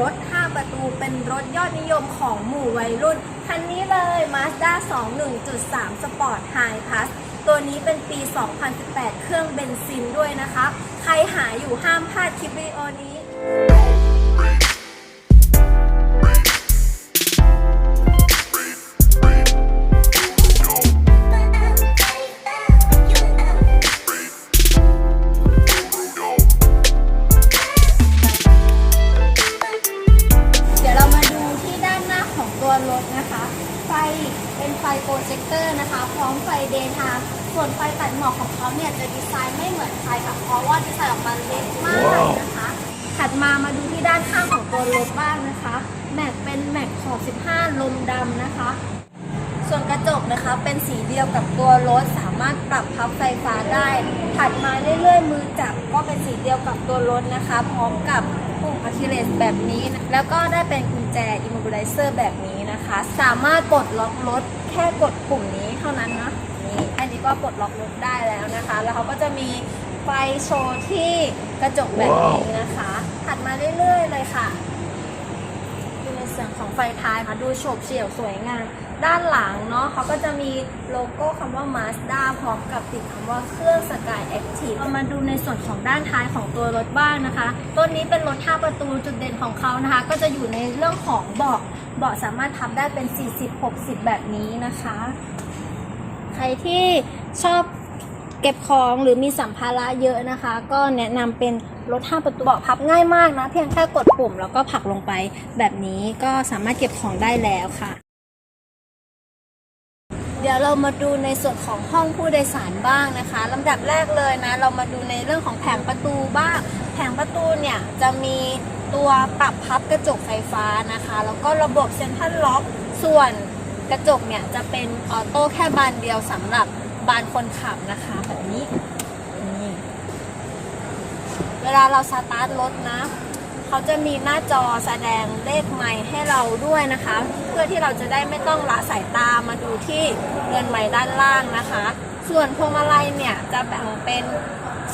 รถ 5 ประตูเป็นรถยอดนิยมของหมู่วัยรุ่น คันนี้เลย Mazda 21.3 Sport High Plus ตัวนี้เป็นปี 2018 เครื่องเบนซินด้วยนะคะ ใครหาอยู่ห้ามพลาดคลิปวิดีโอนี้ ส่วนไฟตัดหมอกของเขาเนี่ยจะดีไซน์ไม่เหมือนใครค่ะ เพราะว่าดีไซน์ออกมาเล็กมากนะคะ ถัดมามาดูที่ด้านข้างของตัวรถบ้างนะคะ แม็กเป็นแม็กขอบ 15 ลมดำนะคะ ส่วนกระจกนะคะเป็นสีเดียวกับตัวรถสามารถปรับพับไฟฟ้าได้ ถัดมาเรื่อยๆมือจับก็เป็นสีเดียวกับตัวรถนะคะ พร้อมกับปุ่มอะคิเลสแบบนี้นะแล้วก็ได้เป็นกุญแจ immobilizer แบบนี้นะคะ สามารถปลดล็อกรถแค่กดปุ่มนี้เท่านั้นนะ นี่อันนี้ก็ปลดล็อกรถได้แล้วนะคะ แล้วเขาก็จะมีไฟโชว์ที่กระจกแบบนี้นะคะ ถัดมาเรื่อยๆเลยค่ะ ดูในส่วนของไฟท้ายค่ะ ดูโฉบเฉี่ยวสวยงาม ด้านหลังเนาะเขาก็จะมีโลโก้คำว่า Mazda พร้อมกับติดคำว่าเครื่อง Sky Active เรามาดูในส่วนของด้านท้ายของตัวรถบ้างนะคะ ตัวนี้เป็นรถ 5 ประตูจุดเด่นของเขานะคะ ก็จะอยู่ในเรื่องของเบาะ เบาะสามารถพับได้เป็น 40-60 แบบนี้นะคะ ใครที่ชอบเก็บของหรือมีสัมภาระเยอะนะคะ ก็แนะนำเป็นรถ5ประตูเบาะพับง่ายมากนะ เพียงแค่กดปุ่มแล้วก็ผลักลงไป แบบนี้ก็สามารถเก็บของได้แล้วค่ะ เดี๋ยวเรามาดูในส่วนของห้องผู้โดยสารบ้างนะคะลำดับแรกเลยนะ เรามาดูในเรื่องของแผงประตูบ้าง แผงประตูเนี่ยจะมีตัวปรับพับกระจกไฟฟ้านะคะ แล้วก็ระบบเซ็นทรัลล็อก ส่วน กระจกเนี่ยจะเป็นออโต้แค่บานเดียวสำหรับบานคนขับนะคะแบบนี้นี่เวลาเราสตาร์ทรถนะเขาจะมีหน้าจอแสดงเลขไมล์ให้เราด้วยนะคะ เพื่อที่เราจะได้ไม่ต้องละสายตามาดูที่เรือนไม้ด้านล่างนะคะ ส่วนพวงมาลัยเนี่ยจะแบ่งเป็น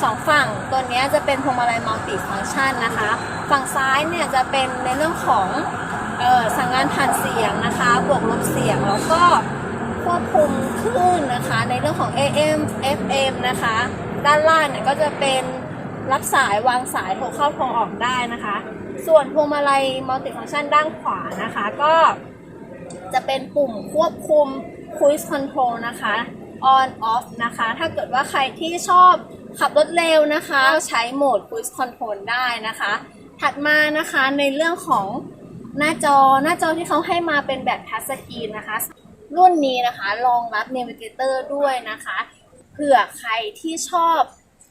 สองฝั่งตัวนี้จะเป็นพวงมาลัยมัลติฟังก์ชันนะคะ ฝั่งซ้ายเนี่ยจะเป็นในเรื่องของ เออสั่งงานผ่านเสียงนะคะ บวกลบเสียงแล้วก็ควบคุมคลื่นนะคะ ในเรื่องของ AM FM นะคะ ด้านล่างเนี่ยก็จะเป็นรับสายวางสายโทรเข้าโทรออกได้นะคะ ส่วนพวงมาลัยมัลติฟังชันด้านขวานะคะ ก็จะเป็นปุ่มควบคุม Cruise Control นะคะ on off นะคะ ถ้าเกิดว่าใครที่ชอบขับรถเร็วนะคะ ใช้โหมด Cruise Control ได้นะคะ ถัดมานะคะในเรื่องของ หน้าจอหน้าจอที่เขาให้มาเป็นแบบทัชสกรีนนะคะ รุ่นนี้นะคะรองรับ Navigator ด้วยนะคะเผื่อใครที่ชอบ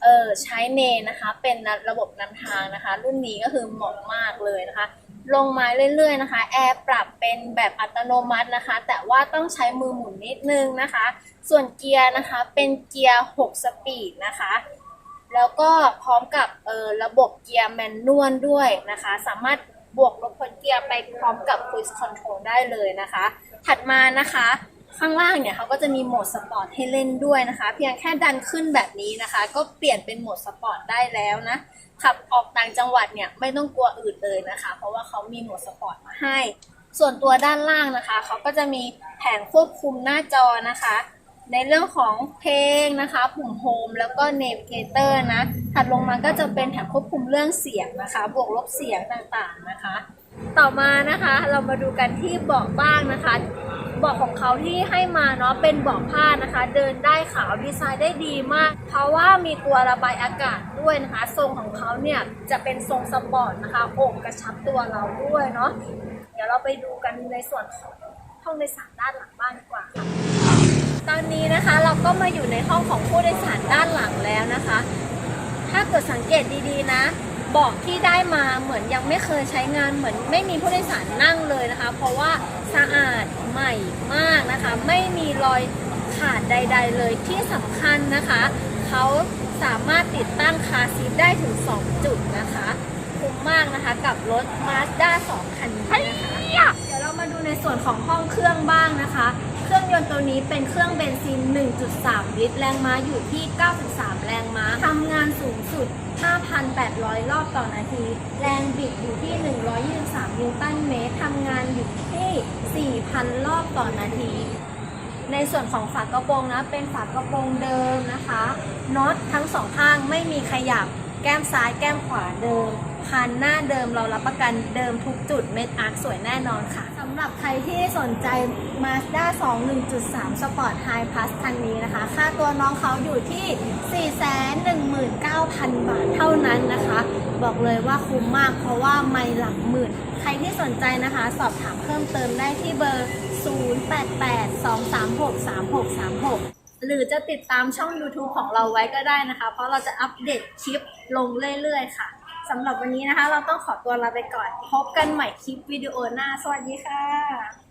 เออใช้เนนะคะ เป็นระบบนำทางนะคะ รุ่นนี้ก็คือเหมาะมากเลยนะคะ ลงมาเรื่อยๆนะคะแอร์ปรับเป็นแบบอัตโนมัตินะคะ แต่ว่าต้องใช้มือหมุนนิดนึงนะคะ ส่วนเกียร์นะคะเป็นเกียร์ 6 สปีดนะคะแล้วก็พร้อมกับเออระบบเกียร์แมนนวลด้วยนะคะ สามารถ บวกลบพ้นเกียร์ไปพร้อมกับ Cruise Control ได้เลยนะคะ ถัดมานะคะ ข้างล่างเนี่ยเขาก็จะมีโหมดสปอร์ตให้เล่นด้วยนะคะ เพียงแค่ดันขึ้นแบบนี้นะคะ ก็เปลี่ยนเป็นโหมดสปอร์ตได้แล้วนะขับออกต่างจังหวัดเนี่ยไม่ต้องกลัวอืดเลยนะคะ เพราะว่าเขามีโหมดสปอร์ตมาให้ ส่วนตัวด้านล่างนะคะ เขาก็จะมีแผงควบคุมหน้าจอนะคะ ในเรื่องของเพลงนะคะ ปุ่มโฮมแล้วก็ Navigator นะ ถัดลงมาก็จะเป็นแถบควบคุมเรื่องเสียงนะคะ บวกลบเสียงต่างๆนะคะ ต่อมานะคะเรามาดูกันที่เบาะบ้างนะคะเบาะของเขาที่ให้มาเนาะเป็นเบาะผ้านะคะ เดินได้ขาวดีไซน์ได้ดีมาก เพราะว่ามีตัวระบายอากาศด้วยนะคะ ทรงของเขาเนี่ยจะเป็นทรงสปอร์ตนะคะโอบกระชับตัวเราด้วยเนาะเดี๋ยวเราไปดูกันในส่วนของห้องโดยสารด้านหลังบ้านดีกว่าค่ะ ตอนนี้นะคะเราก็มาอยู่ในห้องของผู้โดยสารด้านหลังแล้วนะคะ ถ้าเกิดสังเกตดีๆนะเบาะที่ได้มาเหมือนยังไม่เคยใช้งานเหมือนไม่มีผู้โดยสารนั่งเลยนะคะ เพราะว่าสะอาดใหม่มากนะคะ ไม่มีรอยขาดใด ๆ เลยที่สำคัญนะคะเขาสามารถติดตั้งคาร์ซีทได้ถึง 2 จุดนะคะคุ้มมากนะคะกับรถ Mazda 2 คันนี้นะคะเดี๋ยวเรามาดูในส่วนของห้องเครื่องบ้างนะคะเค รื่องยนต์ตัวนี้เป็นเครื่องเบนซิน 1.3 ลิตร แรงม้าอยู่ที่ 93 แรงม้าทำงานสูงสุด 5,800 รอบต่อนาที แรงบิดอยู่ที่ 123 นิวตันเมตรทำงานอยู่ที่ 4,000 รอบต่อนาที ในส่วนของฝากระโปรงนะ เป็นฝากระโปรงเดิมนะคะ น็อตทั้งสองข้างไม่มีขยับ แก้มซ้ายแก้มขวาเดิม คันหน้าเดิมเรารับประกันเดิมทุกจุด เม็ดอาร์คสวยแน่นอนค่ะ สำหรับใครที่สนใจ Mazda 2 1.3 Sport High Plus คันนี้นะคะ ค่าตัวน้องเขาอยู่ที่ 419,000 บาทเท่านั้นนะคะ บอกเลยว่าคุ้มมากเพราะว่าไม่หลักหมื่น ใครที่สนใจนะคะ สอบถามเพิ่มเติมได้ที่เบอร์ 0882363636หรือจะติดตามช่อง YouTube ของเราไว้ก็ได้นะคะ เพราะเราจะอัปเดตคลิปลงเรื่อยๆ ค่ะ สำหรับวันนี้นะคะ เราต้องขอตัวลาไปก่อน พบกันใหม่คลิปวิดีโอหน้า สวัสดีค่ะ